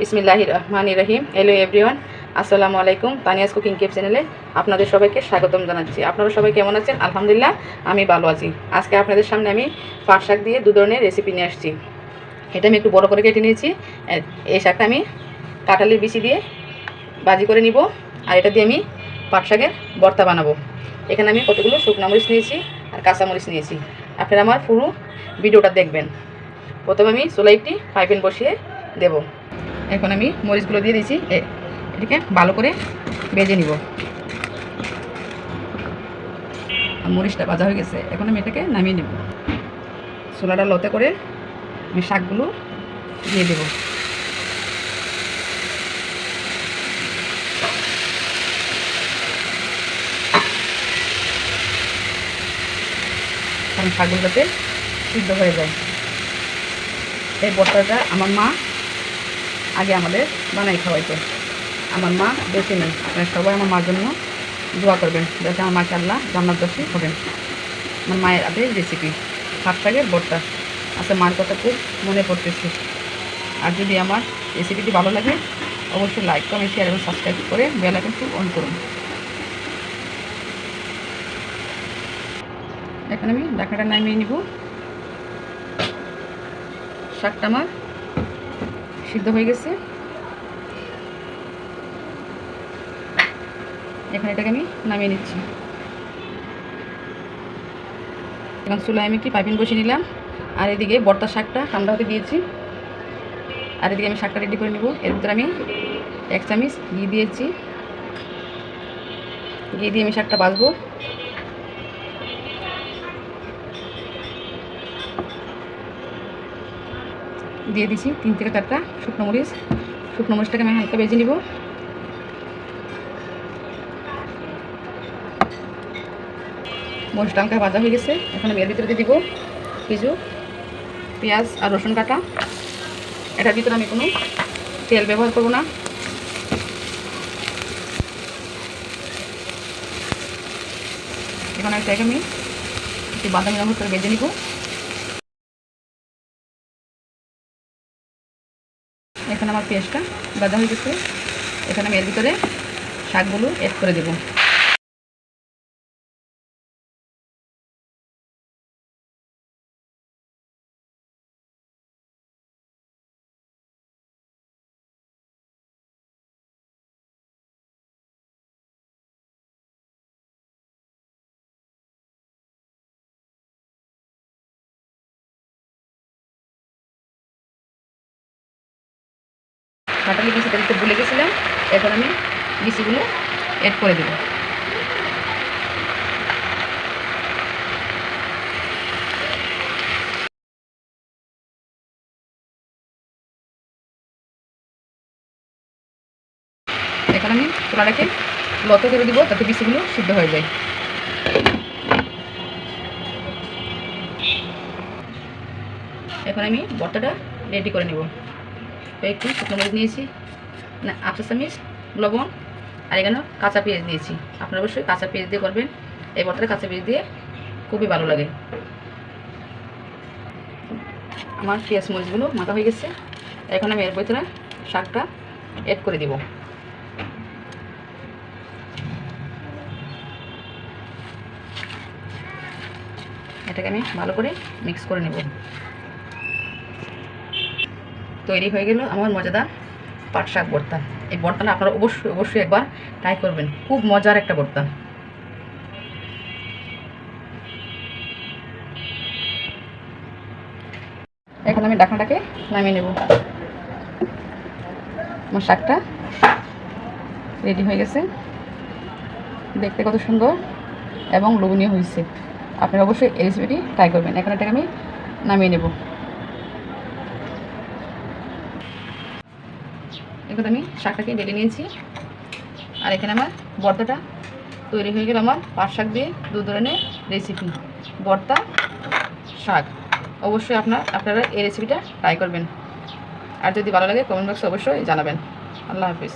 বিসমিল্লাহ রহমান রহিম hello everyone আসসালামু আলাইকুম তানিয়াস কুকিং কেপ চ্যানেলে আপনাদের সবাইকে স্বাগতম জানাচ্ছি। আপনারা সবাই কেমন আছেন? আলহামদুলিল্লাহ, আমি ভালো আছি। আজকে আপনাদের সামনে আমি পাট শাক দিয়ে দু ধরনের রেসিপি নিয়ে আসছি। এটা আমি একটু বড় করে কেটে নিয়েছি। এই শাকটা আমি কাঁঠালের বিচি দিয়ে বাজি করে নিব আর এটা দিয়ে আমি পাট শাকের ভর্তা বানাবো। এখানে আমি কতগুলো শুকনো মরিচ নিয়েছি আর কাঁচা মরিচ নিয়েছি। আপনারা আমার পুরো ভিডিওটা দেখবেন। প্রথমে আমি চুলাই একটি পাইপেন বসিয়ে দেব। এখন আমি মরিচগুলো দিয়ে দিয়েছি। এটাকে ভালো করে ভেজে নিব। মরিচটা ভাজা হয়ে গেছে। এখন আমি এটাকে নামিয়ে নেব। চুলাটা লতে করে আমি শাকগুলো দিয়ে দেব। শাকগুলো যাতে সিদ্ধ হয়ে যায়। এই বস্তাটা আমার মা আগে আমাদের বানাই খাওয়াইতো। আমার মা বেঁচে নেই আপনারা সবাই আমার মার জন্য দোয়া করবেন, যাতে আমার মাকে আল্লাহ জান্নাত দর্শী হবেন আমার মায়ের হাতে রেসিপি শাক শাকের বর্তা আচ্ছা মার কথা খুব মনে পড়তেছে। আর যদি আমার রেসিপিটি ভালো লাগে, অবশ্যই লাইক কমেন্ট শেয়ার এবং সাবস্ক্রাইব করে বেল আইকনটি অন করুন। এখন আমি ঢাকাটা নামিয়ে নিব। শাকটা আমার সিদ্ধ হয়ে গেছে। এখন এটাকে আমি নামিয়ে নিচ্ছি। এখন চুলায় আমি কি পাইপিং বসিয়ে নিলাম। আর এদিকে বর্তা শাকটা ঠান্ডা হতে দিয়েছি। আর এদিকে আমি শাকটা রেডি করে নেব। এর ভিতরে আমি এক চামিচ ঘি দিয়েছি। ঘি দিয়ে আমি শাকটা বাছবো দিয়ে দিছি। তিন থেকে চারটা শুকনো মরিচ। শুকনো মরিচটাকে আমি হালকা বেজে নিব। মরিচটা হালকা ভাজা হয়ে গেছে। এখন আমি এর ভিতরে দিয়ে দিব কিছু পেঁয়াজ আর রসুন কাটা। এটার ভিতরে আমি কোনো তেল ব্যবহার করব না। এখন এটাকে আমি একটু বাদামি রঙের করে বেজে নিব। এখানে আমার পেঁয়াজটা বাজা হয়ে গেছে। এখানে আমি এর ভিতরে শাকগুলো অ্যাড করে দেব। কাঁটালি বিচিটা দিতে ভুলে গেছিলাম এখন আমি বিচিগুলো অ্যাড করে দেব। এখন আমি চুলাটাকে লতে করে দিব তাতে বিচিগুলো সিদ্ধ হয়ে যায়। এখন আমি বর্তাটা রেডি করে নেব। কয়েকটি শুকনো মরিচ নিয়েছি, না আফসা চামিচ, লবণ, আর এখানে কাঁচা পেঁয়াজ দিয়েছি আপনারা অবশ্যই কাঁচা পেঁয়াজ দিয়ে করবেন। এই বর্তাটা কাঁচা পেঁয়াজ দিয়ে খুবই ভালো লাগে। আমার পেঁয়াজ মরিচগুলো মাথা হয়ে গেছে। এখন আমি এর ভিতরে শাকটা অ্যাড করে দিব। এটাকে আমি ভালো করে মিক্স করে নেব। তৈরি হয়ে গেল আমার মজাদার পাট শাক ভর্তা। এই ভর্তাটা আপনারা অবশ্যই অবশ্যই একবার ট্রাই করবেন। খুব মজার একটা ভর্তা। এখন আমি ডাকনাটাকে নামিয়ে নেব। আমার শাকটা রেডি হয়ে গেছে। দেখতে কত সুন্দর এবং লোভনীয় হয়েছে। আপনারা অবশ্যই এই রেসিপিটি ট্রাই করবেন। এখন এটাকে আমি নামিয়ে নেব। এখন আমি শাকটাকে ডেলে নিয়েছি। আর এখানে আমার বর্তাটা তৈরি হয়ে গেল আমার পাট শাক দিয়ে দু ধরনের রেসিপি বর্তা, শাক। অবশ্যই আপনার, আপনারা এই রেসিপিটা ট্রাই করবেন। আর যদি ভালো লাগে কমেন্ট বক্সে অবশ্যই জানাবেন। আল্লাহ হাফিজ।